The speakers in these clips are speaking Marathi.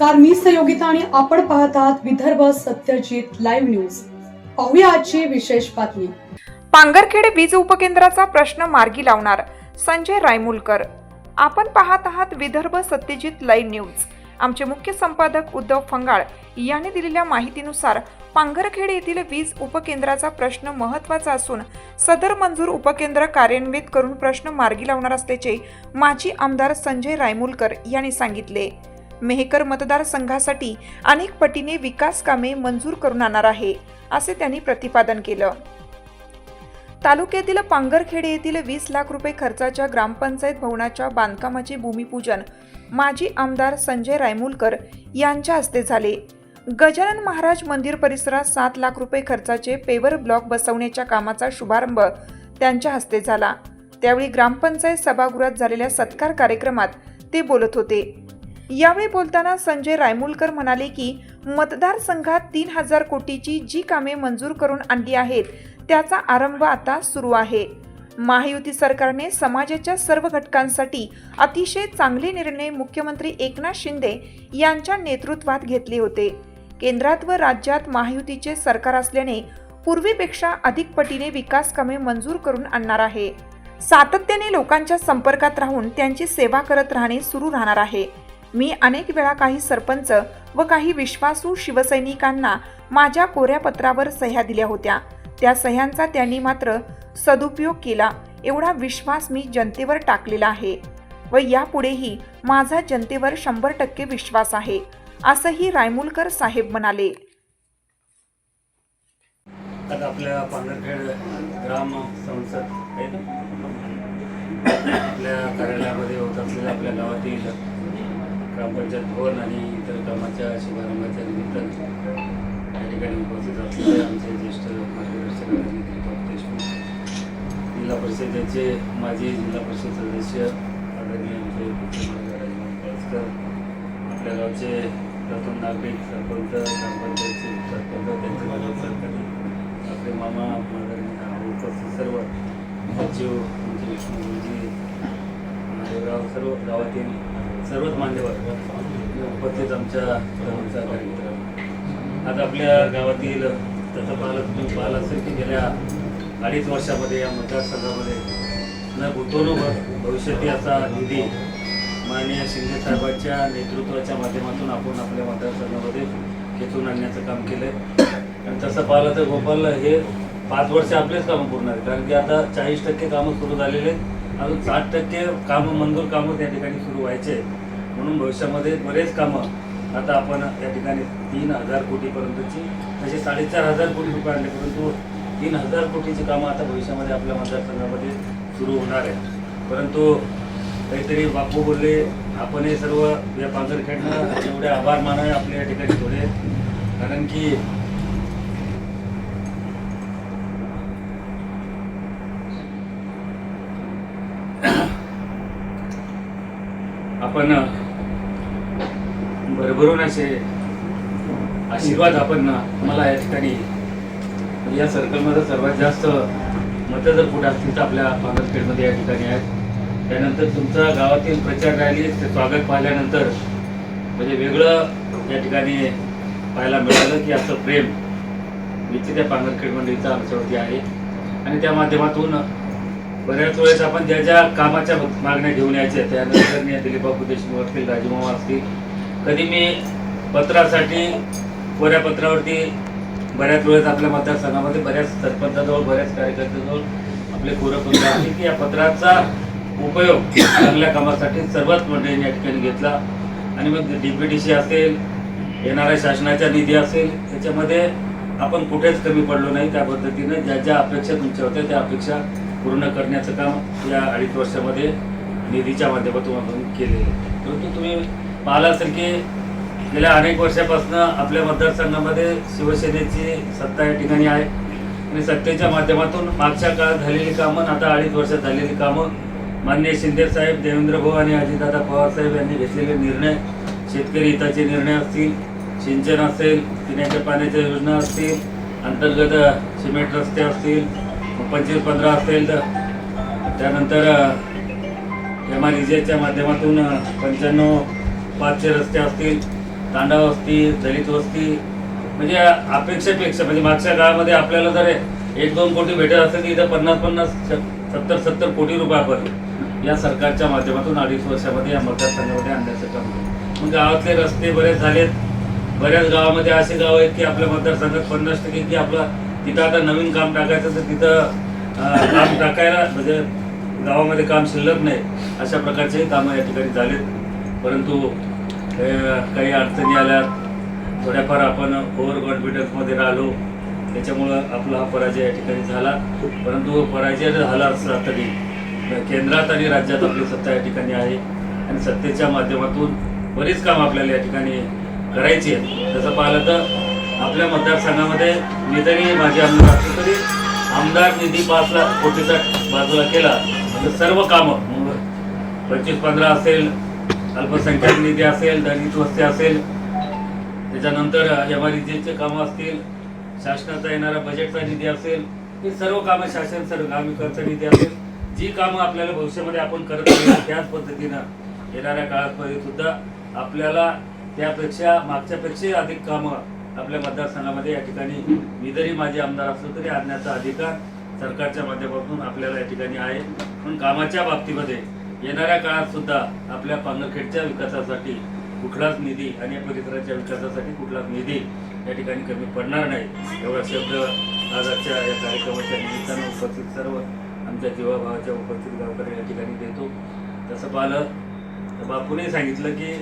नमस्कार मी संयोगिता आणि आपण पाहत आहात विदर्भ सत्यजित लाईव्ह न्यूज. पाहूया आजची विशेष बातमी. पांगरखेड वीज उपकेंद्राचा प्रश्न मार्गी लावणार संजय रायमुलकर. आपण पाहत आहात विदर्भ सत्यजित लाईव्ह न्यूज. आमचे मुख्य संपादक उद्धव फंगाळ यांनी दिलेल्या माहितीनुसार पांघरखेड येथील वीज उपकेंद्राचा प्रश्न महत्त्वाचा असून सदर मंजूर उपकेंद्र कार्यान्वित करून प्रश्न मार्गी लावणार असल्याचे माजी आमदार संजय रायमुलकर यांनी सांगितले. मेहकर मतदारसंघासाठी अनेक पटीने विकास कामे मंजूर करून आणणार आहे असे त्यांनी प्रतिपादन केलं. तालुक्यातील पांगरखेडे येथील वीस लाख रुपये खर्चाच्या ग्रामपंचायत भवनाच्या बांधकामाचे भूमिपूजन माजी आमदार संजय रायमुलकर यांच्या हस्ते झाले. गजानन महाराज मंदिर परिसरात सात लाख रुपये खर्चाचे पेवर ब्लॉक बसवण्याच्या कामाचा शुभारंभ त्यांच्या हस्ते झाला. त्यावेळी ग्रामपंचायत सभागृहात झालेल्या सत्कार कार्यक्रमात ते बोलत होते. यावेळी बोलताना संजय रायमुलकर म्हणाले की मतदारसंघात तीन हजार कोटीची जी कामे मंजूर करून आणली आहेत त्याचा आरंभ आता सुरू आहे. महायुती सरकारने समाजाच्या सर्व घटकांसाठी अतिशय चांगले निर्णय मुख्यमंत्री एकनाथ शिंदे यांच्या नेतृत्वात घेतले होते. केंद्रात व राज्यात महायुतीचे सरकार असल्याने पूर्वीपेक्षा अधिक पटीने विकास कामे मंजूर करून आणणार आहे. सातत्याने लोकांच्या संपर्कात राहून त्यांची सेवा करत राहणे सुरू राहणार आहे. मी अनेक वेळा काही सरपंच व काही विश्वासू शिवसैनिकांना माझ्या कोऱ्या पत्रावर सह्या दिल्या होत्या. त्या सह्यांचा त्यांनी मात्र सदुपयोग केला. एवढा विश्वास मी जनतेवर टाकलेला आहे व यापुढेही माझा जनतेवर शंभर टक्के विश्वास आहे असंही रायमुलकर साहेब म्हणाले. आपल्या पांढरखेड ग्राम संसद आहे ना? आपल्या कार्यालयामध्ये होत असलेल्या आपल्या गावातील ग्रामपंचायत भवन आणि इतर कामाच्या शुभारंभाच्या निमित्त या ठिकाणी उपस्थित असलेले आमचे ज्येष्ठ मार्गदर्शक दीपक देशमुख जिल्हा परिषदेचे माजी जिल्हा परिषद सदस्य आदरणीय आमचे राजमान आपल्या गावचे प्रथम नागरिक सरपंच ग्रामपंचायतचे सरपंच त्यांचे माजी सरकारी आपले मामा मादरणीय उपस्थित सर्व सचिव आमचे विष्णू गुरुजी गाव सर्व गावातील सर्वच मान्यवर उपस्थित आमच्या सर्वांचा कार्यक्रम आज आपल्या गावातील तसं पाहिलं तुम्ही पाहिलं असेल की गेल्या अडीच वर्षामध्ये या मतदारसंघामध्ये न गुंतवणूक भविष्यातील असा निधी माननीय शिंदे साहेबांच्या नेतृत्वाच्या माध्यमातून आपण आपल्या मतदारसंघामध्ये खेचून आणण्याचं काम केलं आहे आणि तसं पाहिलं तर गोपाल हे पाच वर्ष आपलेच कामं पूर्ण आहेत. कारण की आता चाळीस टक्के कामं सुरू झालेले आहेत. अजून साठ टक्के कामं मंजूर कामं त्या ठिकाणी सुरू व्हायचे म्हणून भविष्यामध्ये बरेच कामं आता आपण या ठिकाणी तीन हजार कोटीपर्यंतची म्हणजे साडेचार हजार कोटी रुपये आणले परंतु तीन हजार कोटीची कामं आता भविष्यामध्ये आपल्या मतदारसंघामध्ये सुरू होणार आहे परंतु काहीतरी बापू बोलले आपण हे सर्व या पांघरखेडनं एवढे आभार मानावे आपले या ठिकाणी थोडे. कारण की आपण भरभरून असे आशीर्वाद आपण मला या ठिकाणी या सर्कलमध्ये सर्वात जास्त मतं जर कुठे असतील तर आपल्या पांढरखेडमध्ये या ठिकाणी आहेत. त्यानंतर तुमचा गावातील प्रचार रॅली ते स्वागत पाहिल्यानंतर म्हणजे वेगळं या ठिकाणी पाहायला मिळालं की असं प्रेम निश्चित त्या पांढरखेड मंडळीचं आमच्यावरती आहे. आणि त्या माध्यमातून बऱ्याच वेळेस आपण ज्या ज्या कामाच्या मागण्या घेऊन यायच्या त्यानंतर दिलीपबाबू देशमुख असतील राजूमामा असतील कधी मी पत्रासाठी कोऱ्या पत्रावरती बऱ्याच वेळेस आपल्या मतदारसंघामध्ये बऱ्याच सरपंचाजवळ बऱ्याच कार्यकर्त्याजवळ आपले कोरं पत्र असतील की या पत्राचा उपयोग चांगल्या कामासाठी सर्वच मंडळींनी या ठिकाणी घेतला. आणि मग डीपीडीसी असेल येणाऱ्या शासनाचा निधी असेल त्याच्यामध्ये आपण कुठेच कमी पडलो नाही त्या पद्धतीनं. ज्या ज्या अपेक्षा तुमच्या होत्या त्या अपेक्षा पूर्ण करण्याचं काम या अडीच वर्षामध्ये निधीच्या माध्यमातून आपण केलेलं परंतु तुम्ही मला असेल की गेल्या अनेक वर्षापासून आपल्या मतदारसंघामध्ये शिवसेनेची सत्ता या ठिकाणी आहे. आणि सत्तेच्या माध्यमातून मागच्या काळात झालेली कामं आता अडीच वर्षात झालेली कामं माननीय शिंदेसाहेब देवेंद्र भाऊ आणि अजितदादा पवारसाहेब यांनी घेतलेले निर्णय. शेतकरी हिताचे निर्णय असतील सिंचन असेल पिण्याच्या पाण्याच्या योजना असतील अंतर्गत सिमेंट रस्ते असतील पंचवीस पंधरा असेल तर. त्यानंतर एम आर माध्यमातून पंच्याण्णव पाचशे रस्ते असतील तांडा वस्ती दलित वस्ती म्हणजे अपेक्षेपेक्षा म्हणजे मागच्या काळामध्ये आपल्याला जर एक दोन कोटी भेटत असेल तर इथं पन्नास पन्नास सत्तर सत्तर कोटी रुपयापर्यंत या सरकारच्या माध्यमातून अडीच वर्षामध्ये या मतदारसंघामध्ये आणण्याचं काम केलं. मग गावातले रस्ते बरेच झालेत. बऱ्याच गावामध्ये असे गाव आहेत की आपल्या मतदारसंघात पन्नास टक्के की आपलं तिथं आता नवीन काम टाकायचं तर तिथं काम टाकायला म्हणजे गावामध्ये काम शिल्लक नाही. अशा प्रकारचेही कामं या ठिकाणी झालेत. परंतु काही अडचणी आल्या थोड्याफार आपण ओव्हर कॉन्फिडन्समध्ये राहिलो. त्याच्यामुळं आपला हा पराजय या ठिकाणी झाला. परंतु पराजय झाला असला तरी केंद्रात आणि राज्यात आपली सत्ता या ठिकाणी आहे. आणि सत्तेच्या माध्यमातून बरीच काम आपल्याला या ठिकाणी करायची आहेत. तसं पाहिलं तर आपल्या मतदारसंघामध्ये मी जरी माझे आमदार असलो तरी आमदार निधी पाच लाख कोटीचा बाजूला केला. म्हणजे सर्व कामं पंचवीस पंधरा असेल अल्पसंख्याक निधी असेल दलित वस्ती असेल त्याच्यानंतर एम आर चे कामं असतील शासनाचा येणारा बजेटचा निधी असेल हे सर्व कामं शासन सर्व कामी निधी असेल जी कामं आपल्याला भविष्यामध्ये आपण करत नाही त्याच पद्धतीनं येणाऱ्या काळामध्ये सुद्धा आपल्याला त्यापेक्षा मागच्यापेक्षाही अधिक कामं आपल्या मतदारसंघामध्ये या ठिकाणी मी जरी माझे आमदार असलो तरी आणण्याचा अधिकार सरकारच्या माध्यमातून आपल्याला या ठिकाणी आहे. पण कामाच्या बाबतीमध्ये येणाऱ्या काळात सुद्धा आपल्या पांगरखेडच्या विकासासाठी कुठलाच निधी आणि या परिसराच्या विकासासाठी कुठलाच निधी या ठिकाणी कमी पडणार नाही. एवढा शब्द आज आजच्या या कार्यक्रमाच्या निमित्तानं उपस्थित सर्व आमच्या जीवाभावाच्या उपस्थित गावकरी या ठिकाणी देतो. तसं पाहिलं तर बापूने सांगितलं की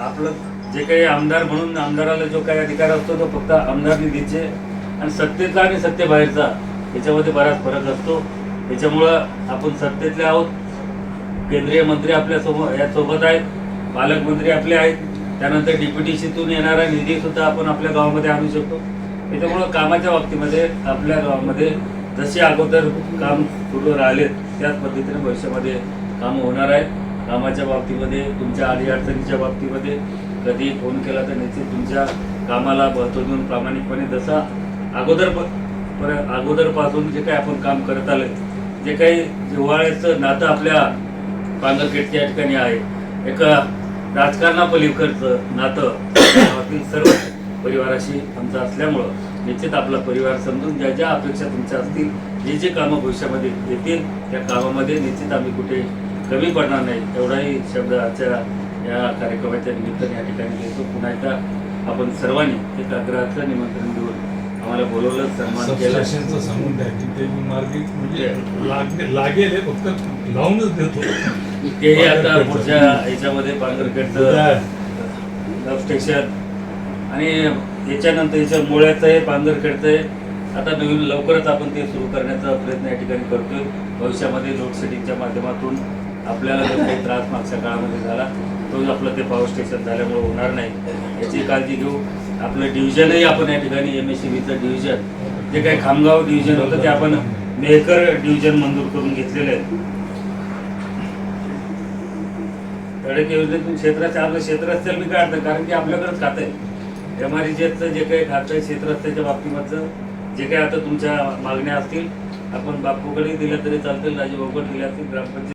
आपलं जे काही आमदार म्हणून आमदाराला जो काही अधिकार असतो तो फक्त आमदार निधीचे आणि सत्तेचा आणि सत्तेबाहेरचा याच्यामध्ये बराच फरक असतो. त्याच्यामुळं आपण सत्तेतले आहोत. केंद्रीय मंत्री आपल्यासोबत यासोबत आहेत पालकमंत्री आपले आहेत. त्यानंतर डीपीटीसीतून येणारा निधी सुद्धा आपण आपल्या गावामध्ये आणू शकतो. त्याच्यामुळं कामाच्या बाबतीमध्ये आपल्या गावामध्ये जसे अगोदर काम सुरू राहिलेत त्याच पद्धतीने भविष्यामध्ये कामं होणार आहेत कामाच्या बाबतीमध्ये तुमच्या अडीअडचणीच्या बाबतीमध्ये कधी फोन केला तर निश्चित तुमच्या कामाला महत्त्व देऊन प्रामाणिकपणे जसा अगोदर प- पर- अगोदरपासून जे काही आपण काम करत आलोय जे काही जिव्हाळ्याचं नातं आपल्या पांगरखेडच्या या ठिकाणी आहे. एक राजकारणापलीकडचं नातं गावातील सर्व परिवाराशी आमचं असल्यामुळं निश्चित आपला परिवार समजून ज्या ज्या अपेक्षा तुमच्या असतील जे जे कामं भविष्यामध्ये येतील त्या कामामध्ये निश्चित आम्ही कुठे कमी पडणार नाही एवढाही शब्द आजच्या या कार्यक्रमाच्या निमित्ताने या ठिकाणी घेतो पुन्हा एकदा आपण सर्वांनी एक आग्रहाचं निमंत्रण देऊ. आम्हाला बोलवलं सन्मान केला. सबस्टेशनचं सांगून द्या की ते मार्गी म्हणजे लागणे लागेल हे फक्त लावूनच देतो. तेही आता पुढच्या याच्यामध्ये पालघरकडचं उद्या. सबस्टेशन आणि याच्यानंतर याच्या मुळ्याचं आहे पालघरकडचं आहे. आता नवीन लवकरच आपण ते सुरू करण्याचा प्रयत्न या ठिकाणी करतोय. भविष्यामध्ये लोडशेडिंगच्या माध्यमातून आपल्याला जो काही त्रास मागच्या काळामध्ये झाला तोच आपलं ते पॉवर स्टेशन झाल्यामुळे होणार नाही. याची काळजी घेऊ. आपलं डिव्हिजनही आपण या ठिकाणी एम एस सी बीचं डिव्हिजन जे काही खामगाव डिव्हिजन होतं ते आपण मेहकर डिव्हिजन मंजूर करून घेतलेलं आहे. धडक योजनेतून क्षेत्राचे आपलं क्षेत्र असेल मी काय अर्थ कारण की आपल्याकडेच खातं आहे. एम आर जे काही खातं आहे क्षेत्र असल्याच्या बाबतीमधचं जे काही आता तुमच्या मागण्या असतील आपण बापूकडे दिल्या तरी चालतील राजूभाऊकडे दिल्या असतील ग्रामपंचायत